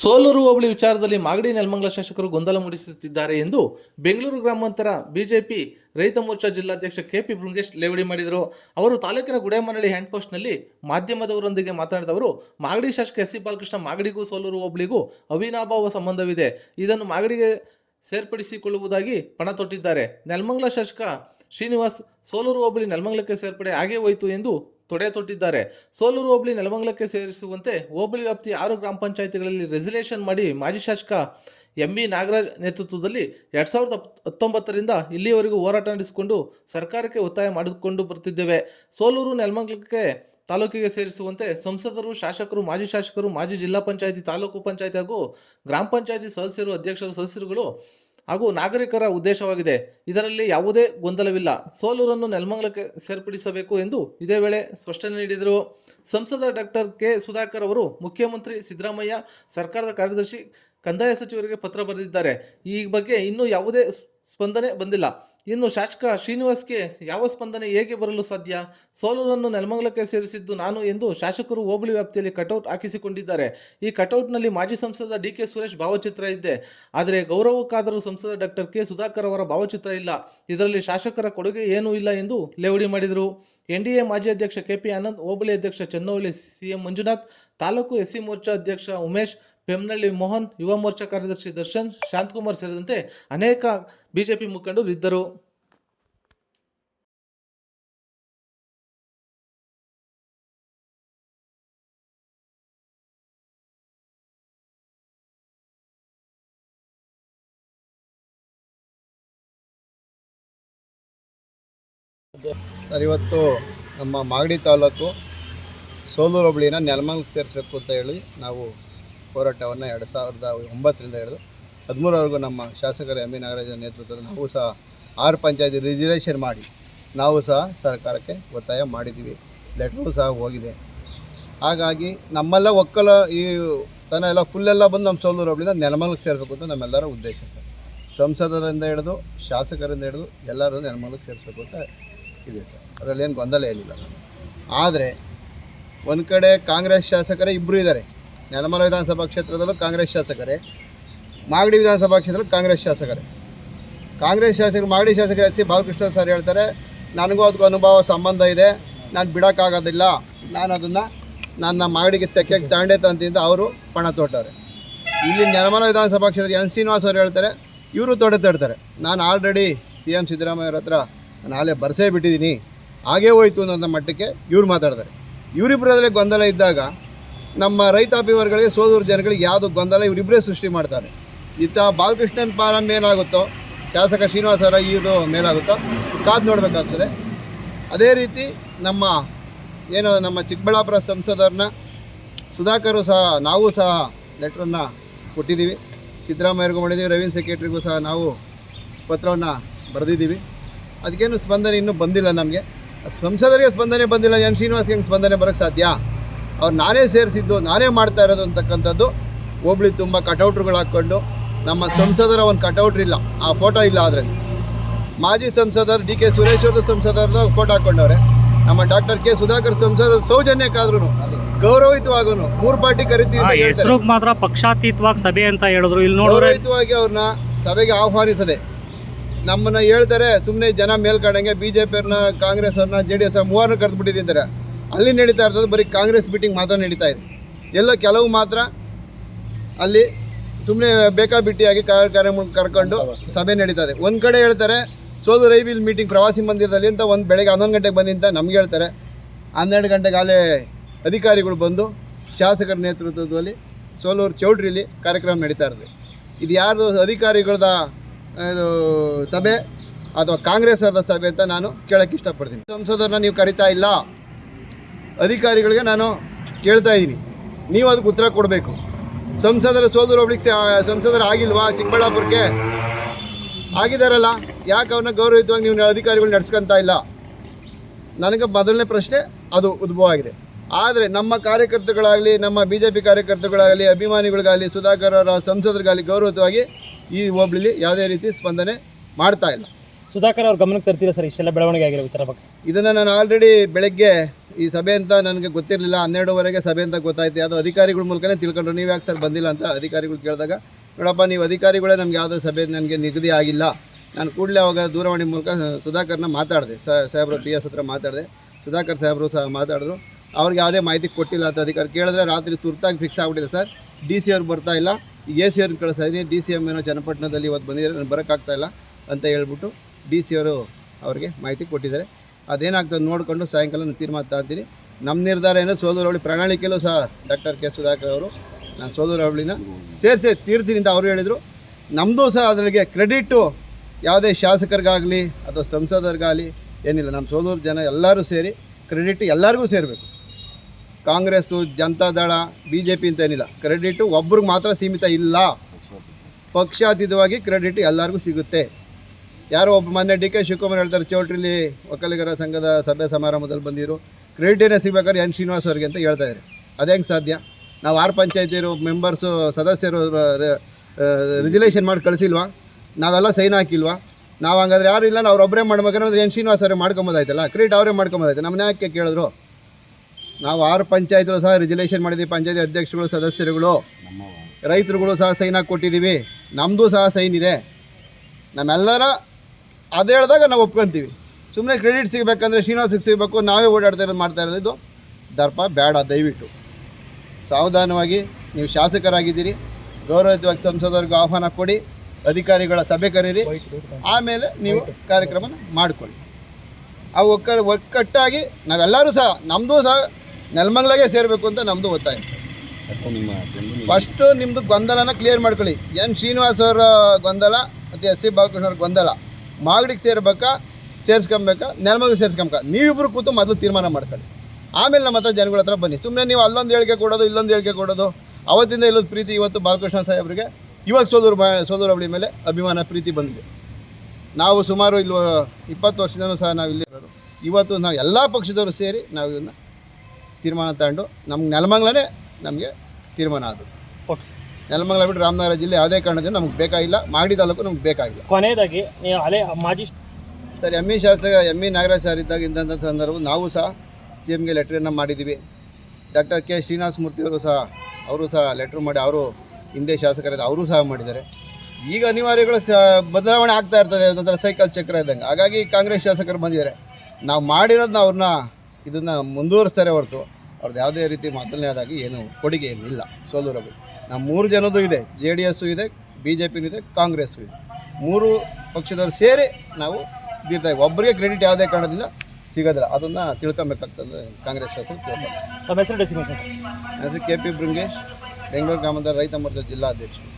ಸೋಲೂರು ಹೋಬಳಿ ವಿಚಾರದಲ್ಲಿ ಮಾಗಡಿ ನೆಲಮಂಗಲ ಶಾಸಕರು ಗೊಂದಲ ಮೂಡಿಸುತ್ತಿದ್ದಾರೆ ಎಂದು ಬೆಂಗಳೂರು ಗ್ರಾಮಾಂತರ ಬಿಜೆಪಿ ರೈತ ಮೋರ್ಚಾ ಜಿಲ್ಲಾಧ್ಯಕ್ಷ ಕೆ ಪಿ ಬೃಂಗೇಶ್ ಲೇವಡಿ ಮಾಡಿದರು. ಅವರು ತಾಲೂಕಿನ ಗುಡೇಮನಹಳ್ಳಿ ಹ್ಯಾಂಡ್ ಪೋಸ್ಟ್ನಲ್ಲಿ ಮಾಧ್ಯಮದವರೊಂದಿಗೆ ಮಾತನಾಡಿದ ಅವರು ಮಾಗಡಿ ಶಾಸಕ ಎಸ್ ಸಿ ಬಾಲಕೃಷ್ಣ ಮಾಗಡಿಗೂ ಸೋಲೂರು ಹೋಬಳಿಗೂ ಅವಿನಾಭಾವ ಸಂಬಂಧವಿದೆ. ಇದನ್ನು ಮಾಗಡಿಗೆ ಸೇರ್ಪಡಿಸಿಕೊಳ್ಳುವುದಾಗಿ ಪಣ ತೊಟ್ಟಿದ್ದಾರೆ. ನೆಲಮಂಗಲ ಶಾಸಕ ಶ್ರೀನಿವಾಸ್, ಸೋಲೂರು ಹೋಬಳಿ ನೆಲಮಂಗಲಕ್ಕೆ ಸೇರ್ಪಡೆ ಆಗೇ ಹೋಯಿತು ಎಂದು ತೊಡೆ ತೊಟ್ಟಿದ್ದಾರೆ. ಸೋಲೂರು ಹೋಬಳಿ ನೆಲಮಂಗಲಕ್ಕೆ ಸೇರಿಸುವಂತೆ ಹೋಬಳಿ ವ್ಯಾಪ್ತಿ ಆರು ಗ್ರಾಮ ಪಂಚಾಯಿತಿಗಳಲ್ಲಿ ರೆಸಲ್ಯೂಷನ್ ಮಾಡಿ ಮಾಜಿ ಶಾಸಕ ಎಂ ಬಿ ನಾಗರಾಜ್ ನೇತೃತ್ವದಲ್ಲಿ ಎರಡು ಸಾವಿರದ ಹತ್- ಹತ್ತೊಂಬತ್ತರಿಂದ ಇಲ್ಲಿಯವರೆಗೂ ಹೋರಾಟ ನಡೆಸಿಕೊಂಡು ಸರ್ಕಾರಕ್ಕೆ ಒತ್ತಾಯ ಮಾಡಿಕೊಂಡು ಬರುತ್ತಿದ್ದೇವೆ ಸೋಲೂರು ನೆಲಮಂಗಲಕ್ಕೆ ತಾಲೂಕಿಗೆ ಸೇರಿಸುವಂತೆ ಸಂಸದರು, ಶಾಸಕರು, ಮಾಜಿ ಶಾಸಕರು, ಮಾಜಿ ಜಿಲ್ಲಾ ಪಂಚಾಯಿತಿ, ತಾಲೂಕು ಪಂಚಾಯತಿ ಹಾಗೂ ಗ್ರಾಮ ಪಂಚಾಯತಿ ಸದಸ್ಯರು, ಅಧ್ಯಕ್ಷರು, ಸದಸ್ಯರುಗಳು ಹಾಗೂ ನಾಗರಿಕರ ಉದ್ದೇಶವಾಗಿದೆ. ಇದರಲ್ಲಿ ಯಾವುದೇ ಗೊಂದಲವಿಲ್ಲ. ಸೋಲೂರನ್ನು ನೆಲಮಂಗಲಕ್ಕೆ ಸೇರ್ಪಡಿಸಬೇಕು ಎಂದು ಇದೇ ವೇಳೆ ಸ್ಪಷ್ಟನೆ ನೀಡಿದರು. ಸಂಸದ ಡಾಕ್ಟರ್ ಕೆ. ಸುಧಾಕರ್ ಅವರು ಮುಖ್ಯಮಂತ್ರಿ ಸಿದ್ದರಾಮಯ್ಯ ಸರ್ಕಾರದ ಕಾರ್ಯದರ್ಶಿ ಕಂದಾಯ ಸಚಿವರಿಗೆ ಪತ್ರ ಬರೆದಿದ್ದಾರೆ. ಈ ಬಗ್ಗೆ ಇನ್ನೂ ಯಾವುದೇ ಸ್ಪಂದನೆ ಬಂದಿಲ್ಲ. ಇನ್ನು ಶಾಸಕ ಶ್ರೀನಿವಾಸ್ಗೆ ಯಾವ ಸ್ಪಂದನೆ ಹೇಗೆ ಬರಲು ಸಾಧ್ಯ? ಸೋಲೂರನ್ನು ನೆಲಮಂಗಲಕ್ಕೆ ಸೇರಿಸಿದ್ದು ನಾನು ಎಂದು ಶಾಸಕರು ಹೋಬಳಿ ವ್ಯಾಪ್ತಿಯಲ್ಲಿ ಕಟೌಟ್ ಹಾಕಿಸಿಕೊಂಡಿದ್ದಾರೆ. ಈ ಕಟೌಟ್ನಲ್ಲಿ ಮಾಜಿ ಸಂಸದ ಡಿ ಕೆ ಸುರೇಶ್ ಭಾವಚಿತ್ರ ಇದೆ. ಆದರೆ ಗೌರವಕ್ಕಾದರೂ ಸಂಸದ ಡಾಕ್ಟರ್ ಕೆ. ಸುಧಾಕರ್ ಅವರ ಭಾವಚಿತ್ರ ಇಲ್ಲ. ಇದರಲ್ಲಿ ಶಾಸಕರ ಕೊಡುಗೆ ಏನೂ ಇಲ್ಲ ಎಂದು ಲೇವಡಿ ಮಾಡಿದರು. ಎನ್ ಡಿ ಎ ಮಾಜಿ ಅಧ್ಯಕ್ಷ ಕೆ. ಪಿ. ಆನಂದ್, ಹೋಬಳಿ ಅಧ್ಯಕ್ಷ ಚನ್ನವಳ್ಳಿ, ಸಿ. ಎಂ. ಮಂಜುನಾಥ್, ತಾಲೂಕು ಎಸ್ ಸಿ ಮೋರ್ಚಾ ಅಧ್ಯಕ್ಷ ಉಮೇಶ್ ಪೆಮ್ನಳ್ಳಿ ಮೋಹನ್ ಯುವ ಮೋರ್ಚಾ ಕಾರ್ಯದರ್ಶಿ ದರ್ಶನ್ ಶಾಂತಕುಮಾರ್ ಸೇರಿದಂತೆ ಅನೇಕ ಬಿಜೆಪಿ ಮುಖಂಡರು ಇದ್ದರು. ಸರ್, ಇವತ್ತು ನಮ್ಮ ಮಾಗಡಿ ತಾಲೂಕು ಸೋಲೂರು ಹೋಬಳಿನ ನೆಲಮಂಗ್ ಸೇರಿಸಬೇಕು ಅಂತ ಹೇಳಿ ನಾವು ಹೋರಾಟವನ್ನು ಎರಡು ಸಾವಿರದ ಒಂಬತ್ತರಿಂದ ಹಿಡಿದು ಹದಿಮೂರವರೆಗೂ ನಮ್ಮ ಶಾಸಕರ ಎಂ ಬಿ ನಾಗರಾಜ ನೇತೃತ್ವದಲ್ಲಿ ನಾವು ಸಹ ಆರು ಪಂಚಾಯತಿ ರಿಸರ್ವೇಷನ್ ಮಾಡಿ ನಾವು ಸಹ ಸರ್ಕಾರಕ್ಕೆ ಒತ್ತಾಯ ಮಾಡಿದ್ದೀವಿ. ಲೆಟ್ರೂ ಸಹ ಹೋಗಿದೆ. ಹಾಗಾಗಿ ನಮ್ಮೆಲ್ಲ ಒಕ್ಕಲ ಈ ತನ ಎಲ್ಲ ಫುಲ್ಲೆಲ್ಲ ಬಂದು ನಮ್ಮ ಸೋಲೂರು ಹೋಬಳಿನ ನೆಲಮಂಗಲಕ್ಕೆ ಸೇರಿಸಬೇಕು ಅಂತ ನಮ್ಮೆಲ್ಲರ ಉದ್ದೇಶ ಸರ್. ಸಂಸದರಿಂದ ಹಿಡಿದು ಶಾಸಕರಿಂದ ಹಿಡಿದು ಎಲ್ಲರೂ ನೆಲಮಂಗಲಕ್ಕೆ ಸೇರಿಸಬೇಕು ಅಂತ ಇದೆ ಸರ್. ಅದರಲ್ಲಿ ಏನು ಗೊಂದಲ ಏನಿಲ್ಲ ಆದರೆ ಒಂದು ಕಡೆ ಕಾಂಗ್ರೆಸ್ ಶಾಸಕರೇ ಇಬ್ಬರು ಇದ್ದಾರೆ ನೆಲಮಲ ವಿಧಾನಸಭಾ ಕ್ಷೇತ್ರದಲ್ಲೂ ಕಾಂಗ್ರೆಸ್ ಶಾಸಕರೇ, ಮಾಗಡಿ ವಿಧಾನಸಭಾ ಕ್ಷೇತ್ರದಲ್ಲೂ ಕಾಂಗ್ರೆಸ್ ಶಾಸಕರೇ. ಕಾಂಗ್ರೆಸ್ ಶಾಸಕರು, ಮಾಗಡಿ ಶಾಸಕರು ಎಸ್ ಸಿ ಬಾಲಕೃಷ್ಣ ಸರ್ ಹೇಳ್ತಾರೆ, ನನಗೂ ಅದಕ್ಕೂ ಅನುಭವ, ಸಂಬಂಧ ಇದೆ, ನಾನು ಬಿಡೋಕ್ಕಾಗೋದಿಲ್ಲ. ನಾನು ಅದನ್ನು ನನ್ನ ಮಾಗಡಿಗೆ ತೆಕ್ಕೆ ದಾಂಡೆ ತಂದಿಂದ ಅವರು ಪಣ ತೊಟ್ಟವ್ರೆ. ಇಲ್ಲಿ ನೆಲಮಲ ವಿಧಾನಸಭಾ ಕ್ಷೇತ್ರ ಎನ್ ಶ್ರೀನಿವಾಸ್ ಅವರು ಹೇಳ್ತಾರೆ, ಇವರು ತೊಡೆ ತಡ್ತಾರೆ. ನಾನು ಆಲ್ರೆಡಿ ಸಿ ಎಂ ಸಿದ್ದರಾಮಯ್ಯವ್ರ ಹತ್ರ ನಾನು ಆಲೇ ಬರ್ಸೇ ಬಿಟ್ಟಿದ್ದೀನಿ. ಹಾಗೇ ಹೋಯ್ತು ಅನ್ನೋ ಮಟ್ಟಕ್ಕೆ ಇವ್ರು ಮಾತಾಡ್ತಾರೆ. ಇವರಿಬ್ಬರಲ್ಲೇ ಗೊಂದಲ ಇದ್ದಾಗ ನಮ್ಮ ರೈತಾಪಿ ವರ್ಗಗಳಿಗೆ ಸೋದೂರು ಜನಗಳಿಗೆ ಯಾವುದು ಗೊಂದಲ ಇವರಿಬ್ಬರೇ ಸೃಷ್ಟಿ ಮಾಡ್ತಾರೆ. ಇತ್ತ ಬಾಲಕೃಷ್ಣನ್ ಪಾರ ಮೇಲಾಗುತ್ತೋ, ಶಾಸಕ ಶ್ರೀನಿವಾಸ ಅವರ ಇದು ಮೇಲಾಗುತ್ತೋ, ಕಾದು ನೋಡಬೇಕಾಗ್ತದೆ. ಅದೇ ರೀತಿ ನಮ್ಮ ಏನು ನಮ್ಮ ಚಿಕ್ಕಬಳ್ಳಾಪುರ ಸಂಸದರನ್ನ ಸುಧಾಕರು ಸಹ, ನಾವು ಸಹ ಲೆಟ್ರನ್ನು ಕೊಟ್ಟಿದ್ದೀವಿ. ಸಿದ್ದರಾಮಯ್ಯರಿಗೂ ಮಾಡಿದ್ದೀವಿ ರವೀಂದ್ರ ಸೆಕ್ರೆಟ್ರಿಗೂ ಸಹ ನಾವು ಪತ್ರವನ್ನು ಬರೆದಿದ್ದೀವಿ. ಅದಕ್ಕೇನು ಸ್ಪಂದನೆ ಇನ್ನೂ ಬಂದಿಲ್ಲ ನಮಗೆ. ಸಂಸದರಿಗೆ ಸ್ಪಂದನೆ ಬಂದಿಲ್ಲ, ಎನ್ ಶ್ರೀನಿವಾಸ್ಗೆ ಹೆಂಗೆ ಸ್ಪಂದನೆ ಬರೋಕ್ಕೆ ಸಾಧ್ಯ? ಅವ್ರು ನಾನೇ ಸೇರಿಸಿದ್ದು ನಾನೇ ಮಾಡ್ತಾ ಇರೋದು ಅಂತಕ್ಕಂಥದ್ದು ಹೋಬಳಿ ತುಂಬ ಕಟೌಟ್ರುಗಳು ಹಾಕ್ಕೊಂಡು ನಮ್ಮ ಸಂಸದರ ಒಂದು ಕಟೌಟ್ರ್ ಇಲ್ಲ ಆ ಫೋಟೋ ಇಲ್ಲ ಅದರಲ್ಲಿ ಮಾಜಿ ಸಂಸದರು ಡಿ ಕೆ ಸುರೇಶ್ ಅವ್ರದ್ದು ಸಂಸದರದ ಫೋಟೋ ಹಾಕ್ಕೊಂಡವ್ರೆ ನಮ್ಮ ಡಾಕ್ಟರ್ ಕೆ ಸುಧಾಕರ್ ಸಂಸದ ಸೌಜನ್ಯಕ್ಕಾದ್ರೂ ಗೌರವಿತವಾಗೂ ಮೂರು ಪಾರ್ಟಿ ಕರಿತೀವಿ ಮಾತ್ರ ಪಕ್ಷಾತೀತವಾಗಿ ಸಭೆ ಅಂತ ಹೇಳಿದ್ರು. ಇಲ್ಲಿ ನೋಡಿದ್ರೆ ಗೌರವಯುತವಾಗಿ ಅವ್ರನ್ನ ಸಭೆಗೆ ಆಹ್ವಾನಿಸದೆ. ನಮ್ಮನ್ನ ಹೇಳ್ತಾರೆ ಸುಮ್ಮನೆ ಜನ ಮೇಲ್ಕಂಡಂಗೆ ಬಿ ಜೆ ಪಿಯವ್ರನ್ನ ಕಾಂಗ್ರೆಸ್ ಅವ್ರನ್ನ ಜೆ ಡಿ ಎಸ್ ಮೂವರನ್ನ ಕರೆದು ಬಿಟ್ಟಿದ್ದಾರೆ ಅಲ್ಲಿ ನಡೀತಾ ಇರ್ತದೆ, ಬರೀ ಕಾಂಗ್ರೆಸ್ ಮೀಟಿಂಗ್ ಮಾತ್ರ ನಡೀತಾ ಇದೆ. ಎಲ್ಲ ಕೆಲವು ಮಾತ್ರ ಅಲ್ಲಿ ಸುಮ್ಮನೆ ಬೇಕಾಬಿಟ್ಟಿಯಾಗಿ ಕಾರ್ಯಕ್ರಮ ಕರ್ಕೊಂಡು ಸಭೆ ನಡೀತದೆ ಒಂದು ಕಡೆ ಹೇಳ್ತಾರೆ, ಸೋಲು ರೈವಿಲ್ ಮೀಟಿಂಗ್ ಪ್ರವಾಸಿ ಮಂದಿರದಲ್ಲಿ ಅಂತ ಒಂದು ಬೆಳಗ್ಗೆ ಹನ್ನೊಂದು ಗಂಟೆಗೆ ಬಂದಿ ಅಂತ ನಮ್ಗೆ ಹೇಳ್ತಾರೆ. ಹನ್ನೆರಡು ಗಂಟೆಗೆ ಅಲ್ಲೇ ಅಧಿಕಾರಿಗಳು ಬಂದು ಶಾಸಕರ ನೇತೃತ್ವದಲ್ಲಿ ಸೋಲೂರು ಚೌಟ್ರಿಲಿ ಕಾರ್ಯಕ್ರಮ ನಡೀತಾ ಇರ್ತದೆ. ಇದು ಯಾರ್ದು ಅಧಿಕಾರಿಗಳದ, ಇದು ಸಭೆ ಅಥವಾ ಕಾಂಗ್ರೆಸ್ ಅವರದ ಸಭೆ ಅಂತ ನಾನು ಕೇಳೋಕ್ಕೆ ಇಷ್ಟಪಡ್ತೀನಿ. ಸಂಸದರನ್ನ ನೀವು ಕರಿತಾ ಇಲ್ಲ. ಅಧಿಕಾರಿಗಳಿಗೆ ನಾನು ಕೇಳ್ತಾ ಇದ್ದೀನಿ. ನೀವು ಅದಕ್ಕೆ ಉತ್ತರ ಕೊಡಬೇಕು. ಸಂಸದರ ಸೋದರ ಒಬ್ಳಿಗೆ ಸಂಸದರು ಆಗಿಲ್ವಾ? ಚಿಕ್ಕಬಳ್ಳಾಪುರಕ್ಕೆ ಆಗಿದ್ದಾರಲ್ಲ ಯಾಕೆ ಅವ್ರನ್ನ ಗೌರವಯುತವಾಗಿ ನೀವು ಅಧಿಕಾರಿಗಳು ನಡೆಸ್ಕೊಂತ ಇಲ್ಲ? ನನಗೆ ಮೊದಲನೇ ಪ್ರಶ್ನೆ ಅದು ಉದ್ಭವ ಆಗಿದೆ. ಆದರೆ ನಮ್ಮ ಕಾರ್ಯಕರ್ತರುಗಳಾಗಲಿ, ನಮ್ಮ ಬಿ ಜೆ ಪಿ ಕಾರ್ಯಕರ್ತರುಗಳಾಗಲಿ, ಅಭಿಮಾನಿಗಳಿಗಾಗಲಿ, ಸುಧಾಕರ್ ಅವರ ಸಂಸದರಿಗಾಗಲಿ ಗೌರವಯುತವಾಗಿ ಈ ಹೋಬಳಿಲಿ ಯಾವುದೇ ರೀತಿ ಸ್ಪಂದನೆ ಮಾಡ್ತಾ ಇಲ್ಲ. ಸುಧಾಕರ್ ಅವ್ರ ಗಮನಕ್ಕೆ ತರ್ತೀರಾ ಸರ್ ಇಷ್ಟೆಲ್ಲ ಬೆಳವಣಿಗೆ ಆಗಿರೋ ವಿಚಾರ ಬಗ್ಗೆ? ಇದನ್ನು ನಾನು ಆಲ್ರೆಡಿ ಬೆಳಗ್ಗೆ ಈ ಸಭೆ ಅಂತ ನನಗೆ ಗೊತ್ತಿರಲಿಲ್ಲ, ಹನ್ನೆರಡುವರೆಗೆ ಸಭೆ ಅಂತ ಗೊತ್ತಾಯ್ತು. ಅದು ಅಧಿಕಾರಿಗಳ ಮೂಲಕನೇ ತಿಳ್ಕೊಂಡ್ರು. ನೀವು ಯಾಕೆ ಸರ್ ಬಂದಿಲ್ಲ ಅಂತ ಅಧಿಕಾರಿಗಳು ಕೇಳಿದಾಗ, ನೋಡಪ್ಪ, ನೀವು ಅಧಿಕಾರಿಗಳೇ ನಮ್ಗೆ ಯಾವುದೇ ಸಭೆ ನನಗೆ ನಿಗದಿ ಆಗಿಲ್ಲ. ನಾನು ಕೂಡಲೇ ಅವಾಗ ದೂರವಾಣಿ ಮೂಲಕ ಸುಧಾಕರ್ನ ಮಾತಾಡಿದೆ. ಸಾಹೇಬ್ರು ಪಿ ಎಸ್ ಹತ್ರ ಮಾತಾಡಿದೆ. ಸುಧಾಕರ್ ಸಾಹೇಬರು ಸಹ ಮಾತಾಡಿದ್ರು. ಅವ್ರಿಗೆ ಯಾವುದೇ ಮಾಹಿತಿ ಕೊಟ್ಟಿಲ್ಲ ಅಂತ ಅಧಿಕಾರಿ ಕೇಳಿದ್ರೆ ರಾತ್ರಿ ತುರ್ತಾಗಿ ಫಿಕ್ಸ್ ಆಗಿಬಿಟ್ಟಿದೆ ಸರ್. ಡಿ ಸಿ ಅವ್ರು ಬರ್ತಾ ಇಲ್ಲ. ಎ ಸಿ ಅವ್ರನ್ನ ಕಳಿಸ್ತಾ ಇದ್ದೀನಿ ಡಿ ಸಿ ಎಂ ಏನೋ ಚನ್ನಪಟ್ಟಣದಲ್ಲಿ ಇವತ್ತು ಬಂದಿದ್ದಾರೆ. ನಾನು ಬರೋಕ್ಕಾಗ್ತಾ ಇಲ್ಲ ಅಂತ ಹೇಳ್ಬಿಟ್ಟು ಡಿ ಸಿ ಅವರು ಅವ್ರಿಗೆ ಮಾಹಿತಿ ಕೊಟ್ಟಿದ್ದಾರೆ. ಅದೇನಾಗ್ತದೆ ನೋಡಿಕೊಂಡು ಸಾಯಂಕಾಲ ನಾನು ತೀರ್ಮಾನ ನಮ್ಮ ನಿರ್ಧಾರ ಏನೋ? ಸೋದರವಳಿ ಪ್ರಣಾಳಿಕೆಯಲ್ಲೂ ಸಹ ಡಾಕ್ಟರ್ ಕೆ ಸುಧಾಕರ್ ಅವರು ನಾನು ಸೋದರವಳಿನ ಸೇರಿಸಿ ತೀರ್ತೀನಿ ಅಂತ ಅವರು ಹೇಳಿದರು. ನಮ್ಮದು ಸಹ ಅದರಿಗೆ ಕ್ರೆಡಿಟ್ಟು ಯಾವುದೇ ಶಾಸಕರಿಗಾಗಲಿ ಅಥವಾ ಸಂಸದರಿಗಾಗಲಿ ಏನಿಲ್ಲ. ನಮ್ಮ ಸೋದರ ಜನ ಎಲ್ಲರೂ ಸೇರಿ ಕ್ರೆಡಿಟ್ ಎಲ್ಲರಿಗೂ ಸೇರಬೇಕು. Congress Janata Dal B J P ಅಂತ ಏನಿಲ್ಲ. ಕ್ರೆಡಿಟು ಒಬ್ರಿಗೆ ಮಾತ್ರ ಸೀಮಿತ ಇಲ್ಲ. ಪಕ್ಷಾತೀತವಾಗಿ. ಕ್ರೆಡಿಟ್ ಎಲ್ಲರಿಗೂ ಸಿಗುತ್ತೆ. ಯಾರೋ ಒಬ್ಬ ಮೊನ್ನೆ ಡಿ ಕೆ ಶಿವಕುಮಾರ್ ಹೇಳ್ತಾರೆ, ಚೌಟ್ರಿಲಿ ಒಕ್ಕಲಿಗರ ಸಂಘದ ಸಭೆ ಸಮಾರಂಭದಲ್ಲಿ ಬಂದಿರು. ಕ್ರೆಡಿಟೇನೇ ಸಿಗ್ಬೇಕಾದ್ರೆ ಎನ್ ಶ್ರೀನಿವಾಸ್ ಅವ್ರಿಗೆ ಅಂತ ಹೇಳ್ತಾ ಇದ್ದಾರೆ. ಅದು ಹೆಂಗೆ ಸಾಧ್ಯ? ನಾವು ಆರು ಪಂಚಾಯತಿರು ಮೆಂಬರ್ಸು, ಸದಸ್ಯರು ರಿಜಿಲೇಷನ್ ಮಾಡಿ ಕಳಿಸಿಲ್ವಾ? ನಾವೆಲ್ಲ ಸೈನ್ ಹಾಕಿಲ್ವಾ? ನಾವು ಹಂಗಾದ್ರೆ ಯಾರು ಇಲ್ಲ, ನಾವು ಒಬ್ಬರೇ ಮಾಡ್ಬೇಕಂದ್ರೆ ಎನ್ ಶ್ರೀನಿವಾಸ್ ಅವರೇ ಮಾಡ್ಕೊಂಬೋದಾಯ್ತಲ್ಲ? ಕ್ರೆಡಿಟ್ ಅವರೇ ಮಾಡ್ಕೊಂಬೋದಾಯ್ತು ನಮ್ಮನ್ನ ಯಾಕೆ ಕೇಳಿದ್ರು? ನಾವು ಆರು ಪಂಚಾಯತ್ಗಳು ಸಹ ರಿಜಿಲೇಷನ್ ಮಾಡಿದ್ದೀವಿ, ಪಂಚಾಯತಿ ಅಧ್ಯಕ್ಷಗಳು ಸದಸ್ಯರುಗಳು. ರೈತರುಗಳು ಸಹ ಸೈನ್ ಹಾಕಿ ಕೊಟ್ಟಿದ್ದೀವಿ. ನಮ್ಮದು ಸಹ ಸೈನ್ ಇದೆ. ನಮ್ಮೆಲ್ಲರ ಅದು ಹೇಳಿದಾಗ ನಾವು ಒಪ್ಕೊಂತೀವಿ. ಸುಮ್ಮನೆ ಕ್ರೆಡಿಟ್ ಸಿಗಬೇಕಂದ್ರೆ ಶ್ರೀನಿವಾಸಿಗೆ ಸಿಗಬೇಕು ನಾವೇ ಓಡಾಡ್ತಾ ಇರೋದು ಮಾಡ್ತಾ ಇರೋದು ಇದು. ದರ್ಪ ಬೇಡ ದಯವಿಟ್ಟು. ಸಾವಧಾನವಾಗಿ ನೀವು ಶಾಸಕರಾಗಿದ್ದೀರಿ ಗೌರವಯುತವಾಗಿ ಸಂಸದರಿಗೂ ಆಹ್ವಾನ ಕೊಡಿ ಅಧಿಕಾರಿಗಳ ಸಭೆ ಕರೀರಿ. ಆಮೇಲೆ ನೀವು ಕಾರ್ಯಕ್ರಮನ ಮಾಡಿಕೊಳ್ಳಿ. ಆ ಒಕ್ಕ ಒಕ್ಕಟ್ಟಾಗಿ ನಾವೆಲ್ಲರೂ ಸಹ ನಮ್ಮದು ಸಹ ನೆಲಮಂಗ್ಲಾಗೆ ಸೇರಬೇಕು ಅಂತ ನಮ್ಮದು ಒತ್ತಾಯ. ಸರ್ ಫಸ್ಟು ನಿಮ್ಮದು ಗೊಂದಲನ ಕ್ಲಿಯರ್ ಮಾಡ್ಕೊಳ್ಳಿ. ಎನ್ ಶ್ರೀನಿವಾಸ್ ಅವರ ಗೊಂದಲ ಮತ್ತು ಎಸ್ ಸಿ ಬಾಲಕೃಷ್ಣ ಅವ್ರ ಗೊಂದಲ. ಮಾಗಡಿಗೆ ಸೇರ್ಬೇಕಾ, ಸೇರಿಸ್ಕೊಬೇಕಾ ನೆಲಮಂಗ್ಲಿಗೆ ಸೇರಿಸ್ಕೊಂಬೇಕಾ? ನೀವಿಬ್ರು ಕೂತು ಮೊದಲು ತೀರ್ಮಾನ ಮಾಡ್ಕೊಳ್ಳಿ. ಆಮೇಲೆ ನಮ್ಮ ಹತ್ರ ಜನಗಳ ಹತ್ರ ಬನ್ನಿ. ಸುಮ್ಮನೆ ನೀವು ಅಲ್ಲೊಂದು ಹೇಳಿಕೆ ಕೊಡೋದು, ಇಲ್ಲೊಂದು ಹೇಳಿಕೆ ಕೊಡೋದು. ಅವತ್ತಿಂದ ಇಲ್ಲೊಂದು ಪ್ರೀತಿ ಇವತ್ತು ಬಾಲಕೃಷ್ಣ ಸಾಹೇಬ್ರಿಗೆ, ಇವಾಗ ಸೋಲೂರು ಬ, ಸೋದರ ಅವಳಿ ಮೇಲೆ ಅಭಿಮಾನ, ಪ್ರೀತಿ ಬಂದಿದೆ. ನಾವು ಸುಮಾರು ಇಲ್ಲಿ ಇಪ್ಪತ್ತು ವರ್ಷದಿಂದ ಸಹ ನಾವು ಇಲ್ಲಿ ಇರೋರು ಇವತ್ತು ನಾವು ಎಲ್ಲ ಪಕ್ಷದವರು ಸೇರಿ ನಾವು ಇದನ್ನು ತೀರ್ಮಾನ ತಗೊಂಡು, ನಮ್ಗೆ ನೆಲಮಂಗ್ಲನೇ ನಮಗೆ ತೀರ್ಮಾನ ಆದರು ಓಕೆ ಸರ್ ನೆಲಮಂಗಲ ಬಿಟ್ಟು ರಾಮನಗರ ಜಿಲ್ಲೆ ಯಾವುದೇ ಕಾರಣದಿಂದ ನಮ್ಗೆ ಬೇಕಾಗಿಲ್ಲ. ಮಾಗಡಿ ತಾಲೂಕು ನಮ್ಗೆ ಬೇಕಾಗಿಲ್ಲ. ಕೊನೆಯದಾಗಿ ನೀವು ಹಳೆ ಮಾಜಿ ಸರ್ ಎಂ ಇ ಶಾಸಕ ಎಂ ಇ ನಾಗರಾಜ್ ಸರ್ ಇದ್ದಾಗ ಇಂಥ ಸಂದರ್ಭ ನಾವು ಸಹ ಸಿ ಎಮ್ಗೆ ಲೆಟ್ರನ್ನು ಮಾಡಿದ್ದೀವಿ. ಡಾಕ್ಟರ್ ಕೆ ಶ್ರೀನಿವಾಸ ಮೂರ್ತಿಯವರು ಸಹ ಅವರು ಸಹ ಲೆಟ್ರ್ ಮಾಡಿ ಅವರು ಹಿಂದೆ ಶಾಸಕರಿದ್ದ ಅವರು ಸಹ ಮಾಡಿದ್ದಾರೆ. ಈಗ ಅನಿವಾರ್ಯಗಳು ಬದಲಾವಣೆ ಆಗ್ತಾ ಇರ್ತದೆ ಒಂಥರ ಸೈಕಲ್ ಚಕ್ರ ಇದ್ದಂಗೆ. ಹಾಗಾಗಿ ಕಾಂಗ್ರೆಸ್ ಶಾಸಕರು ಬಂದಿದ್ದಾರೆ. ನಾವು ಮಾಡಿರೋದನ್ನ ಅವ್ರನ್ನ ಇದನ್ನು ಮುಂದುವರಿಸ್ತಾರೆ ಹೊರತು ಅವ್ರದ್ದು ಯಾವುದೇ ರೀತಿ ಮೊದಲನೇದಾಗಿ ಏನು ಕೊಡುಗೆ ಏನಿಲ್ಲ. ಸೋಲೂರಲ್ಲಿ ನಮ್ಮ ಮೂರು ಜನದ್ದು ಇದೆ ಜೆ ಡಿ ಎಸ್ಸು ಇದೆ ಬಿ ಜೆ ಪಿನೂ ಇದೆ ಕಾಂಗ್ರೆಸ್ಸು ಇದೆ. ಮೂರು ಪಕ್ಷದವರು ಸೇರಿ ನಾವು ಇದ್ದೀವಿ. ಒಬ್ಬರಿಗೆ ಕ್ರೆಡಿಟ್ ಯಾವುದೇ ಕಾರಣದಿಂದ ಸಿಗೋದಿಲ್ಲ. ಅದನ್ನು ತಿಳ್ಕೊಬೇಕಾಗ್ತದೆ ಕಾಂಗ್ರೆಸ್ ಶಾಸಕರು ತಿಳ್ಕೊಂಡು ಹೆಸರು ಕೆ ಪಿ ಬೃಂಗೇಶ್ ಬೆಂಗಳೂರು ಗ್ರಾಮದ ರೈತ ಮೋರ್ಚಾ ಜಿಲ್ಲಾಧ್ಯಕ್ಷರು.